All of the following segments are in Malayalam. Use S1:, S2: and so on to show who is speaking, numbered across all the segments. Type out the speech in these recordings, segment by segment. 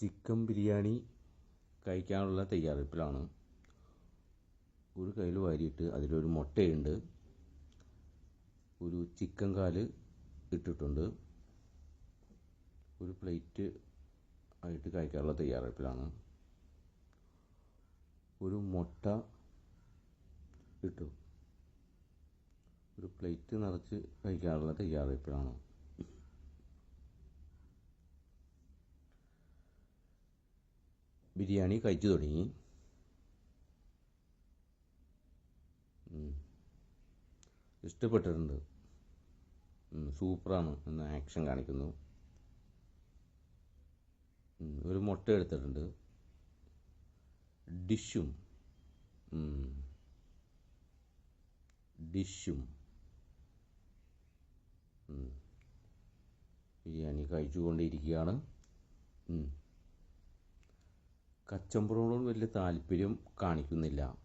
S1: ചിക്കൻ ബിരിയാണി കഴിക്കാനുള്ള തയ്യാറെടുപ്പിലാണ്. ഒരു കയ്യിൽ വാരിയിട്ട് അതിലൊരു മുട്ടയുണ്ട്. ഒരു ചിക്കൻ കാൽ ഇട്ടിട്ടുണ്ട്. ഒരു പ്ലേറ്റ് ആയിട്ട് കഴിക്കാനുള്ള തയ്യാറെടുപ്പിലാണ്. ഒരു മുട്ട ഇട്ടു. ഒരു പ്ലേറ്റ് നിറച്ച് കഴിക്കാനുള്ള തയ്യാറെടുപ്പിലാണ്. ബിരിയാണി കഴിച്ചു തുടങ്ങി. ഇഷ്ടപ്പെട്ടിട്ടുണ്ട്. സൂപ്പറാണ് എന്ന് ആക്ഷൻ കാണിക്കുന്നു. ഒരു മുട്ട എടുത്തിട്ടുണ്ട്. ഡിഷും. ഡിഷും. ബിരിയാണി കഴിച്ചുകൊണ്ടിരിക്കുകയാണ്. കച്ചമ്പറോടും വലിയ താല്പര്യം കാണിക്കുന്നില്ല.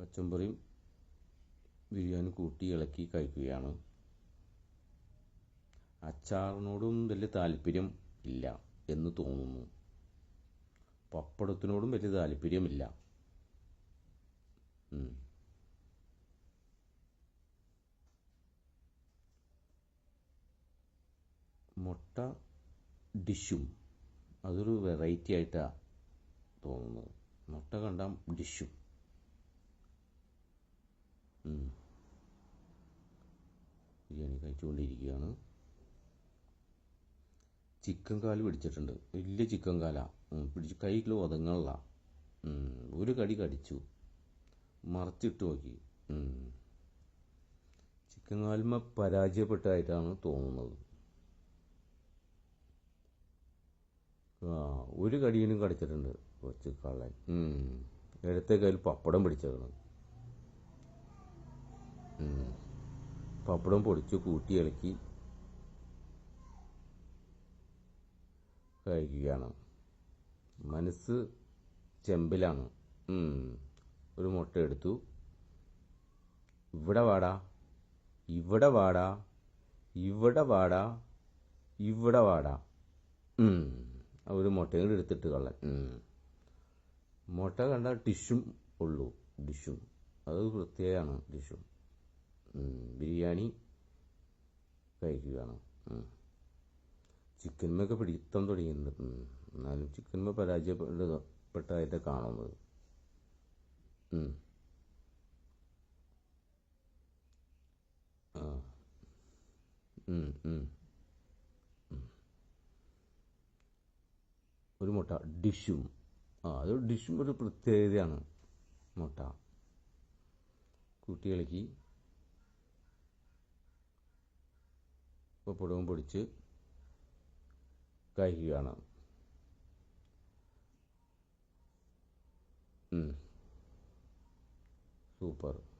S1: കച്ചമ്പറയും ബിരിയാണി കൂട്ടി ഇളക്കി കഴിക്കുകയാണ്. അച്ചാറിനോടും വലിയ താല്പര്യം ഇല്ല എന്ന് തോന്നുന്നു. പപ്പടത്തിനോടും വലിയ താല്പര്യമില്ല. മുട്ട ഡിഷും. അതൊരു വെറൈറ്റി ആയിട്ടാണ് തോന്നുന്നത്. മുട്ട കണ്ട ഡിഷും. ബിരിയാണി കഴിച്ചുകൊണ്ടിരിക്കുകയാണ്. ചിക്കൻ കാൽ പിടിച്ചിട്ടുണ്ട്. വലിയ ചിക്കൻ കാലാ. പിടിച്ചു കൈകൾ ഒതങ്ങള്ള ഒരു കടി കടിച്ചു. മറച്ചിട്ട് നോക്കി. ചിക്കൻ കാലുമ പരാജയപ്പെട്ടതായിട്ടാണ് തോന്നുന്നത്. ഒരു കടിയിലും കടിച്ചിട്ടുണ്ട് കുറച്ച് കള്ളൻ. ഉം. ഇടത്തെ കയ്യിൽ പപ്പടം പിടിച്ചേക്കണം. പപ്പടം പൊടിച്ച് കൂട്ടി ഇളക്കി കഴിക്കുകയാണ്. മനസ്സ് ചെമ്പിലാണ്. ഒരു മുട്ട എടുത്തു. ഇവിടെ വാടാ. ഇവിടെ വാടാ. ഇവിടെ വാടാ. ഇവിടെ വാടാ. ഒരു മുട്ടയും കൂടി എടുത്തിട്ട് കള്ളൻ. മുട്ട കണ്ട ടിഷും ഉള്ളൂ. ഡിഷും. അത് പ്രത്യേകമാണ് ഡിഷും. ബിരിയാണി കഴിക്കുകയാണ്. ചിക്കന്മൊക്കെ പിടിത്തം തുടങ്ങിയിട്ടുണ്ട്. എന്നാലും ചിക്കന്മ പരാജയപ്പെട്ടതായിട്ട് കാണുന്നത്. ആ. ഒരു മുട്ട. ഡിഷും. ആ അത് ഡിഷും ഒരു പ്രത്യേകതയാണ് മുട്ട. കുട്ടികളിക്ക് പപ്പടവും പൊടിച്ച് കഴിക്കുകയാണ്. സൂപ്പർ.